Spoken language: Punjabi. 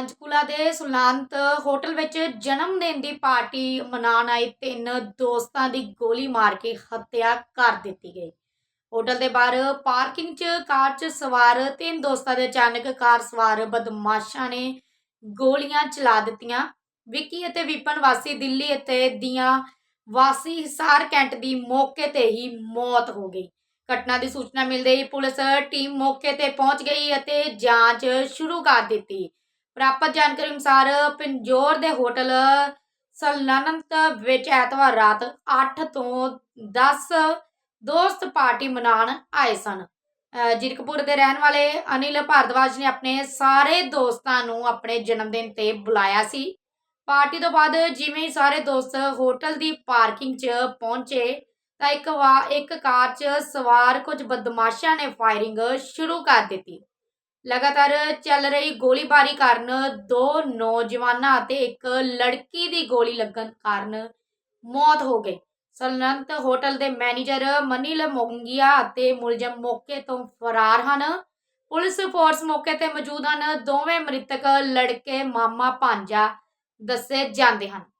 ਪੰਚਕੂਲਾ ਦੇ ਸੁਲੰਤ ਹੋਟਲ ਵਿੱਚ ਜਨਮ ਦਿਨ ਦੀ ਪਾਰਟੀ ਮਨਾਉਣ ਆਏ ਤਿੰਨ ਦੋਸਤਾਂ ਦੀ ਗੋਲੀ ਮਾਰ ਕੇ ਹੱਤਿਆ ਕਰ ਦਿੱਤੀ ਗਈ। ਹੋਟਲ ਦੇ ਬਾਹਰ ਪਾਰਕਿੰਗ 'ਚ ਕਾਰ 'ਚ ਸਵਾਰ ਤਿੰਨ ਦੋਸਤਾਂ ਦੇ ਅਚਾਨਕ ਕਾਰ ਸਵਾਰ ਬਦਮਾਸ਼ਾਂ ਨੇ ਗੋਲੀਆਂ ਚਲਾ ਦਿੱਤੀਆਂ। ਵਿੱਕੀ ਅਤੇ ਵਿਪਨ ਵਾਸੀ ਦਿੱਲੀ ਅਤੇ ਦੀਆਂ ਵਾਸੀ ਹਿਸਾਰ ਕੈਂਟ ਦੀ ਮੌਕੇ ਤੇ ਹੀ ਮੌਤ ਹੋ ਗਈ। ਘਟਨਾ ਦੀ ਸੂਚਨਾ ਮਿਲਦੇ ਹੀ ਪੁਲਿਸ ਟੀਮ ਮੌਕੇ ਤੇ ਪਹੁੰਚ ਗਈ ਅਤੇ ਜਾਂਚ ਸ਼ੁਰੂ ਕਰ ਦਿੱਤੀ। ਪ੍ਰਾਪਤ ਜਾਣਕਾਰੀ ਅਨੁਸਾਰ ਪਿੰਜੋਰ ਦੇ ਹੋਟਲ ਸਲਨੰਤ ਵਿੱਚ ਐਤਵਾਰ ਰਾਤ 8 ਤੋਂ 10 ਦੋਸਤ ਪਾਰਟੀ ਮਨਾਉਣ ਆਏ ਸਨ। ਅਹ ਜੀਰਕਪੁਰ ਦੇ ਰਹਿਣ ਵਾਲੇ ਅਨਿਲ ਭਾਰਦਵਾਜ ਨੇ ਆਪਣੇ ਸਾਰੇ ਦੋਸਤਾਂ ਨੂੰ ਆਪਣੇ ਜਨਮ ਦਿਨ ਤੇ ਬੁਲਾਇਆ ਸੀ। ਪਾਰਟੀ ਤੋਂ ਬਾਅਦ ਜਿਵੇਂ ਹੀ ਸਾਰੇ ਦੋਸਤ ਹੋਟਲ ਦੀ ਪਾਰਕਿੰਗ 'ਚ ਪਹੁੰਚੇ ਤਾਂ ਇੱਕ ਵਾ, ਇੱਕ ਕਾਰ 'ਚ ਸਵਾਰ ਕੁਝ ਬਦਮਾਸ਼ਾਂ ਨੇ ਫਾਇਰਿੰਗ ਸ਼ੁਰੂ ਕਰ ਦਿੱਤੀ। ਲਗਾਤਾਰ ਚੱਲ ਰਹੀ ਗੋਲੀਬਾਰੀ ਕਾਰਨ ਦੋ ਨੌਜਵਾਨਾਂ ਅਤੇ ਇੱਕ ਲੜਕੀ ਦੀ ਗੋਲੀ ਲੱਗਣ ਕਾਰਨ ਮੌਤ ਹੋ ਗਈ। ਸਲਨੰਤ ਹੋਟਲ ਦੇ ਮੈਨੇਜਰ ਮਨੀਲ ਮੋਂਗੀਆ ਅਤੇ ਮੁਲਜ਼ਮ ਮੌਕੇ ਤੋਂ ਫਰਾਰ ਹਨ। ਪੁਲਿਸ ਫੋਰਸ ਮੌਕੇ ਤੇ ਮੌਜੂਦ ਹਨ। ਦੋਵੇਂ ਮ੍ਰਿਤਕ ਲੜਕੇ ਮਾਮਾ ਭਾਂਜਾ ਦੱਸੇ ਜਾਂਦੇ ਹਨ।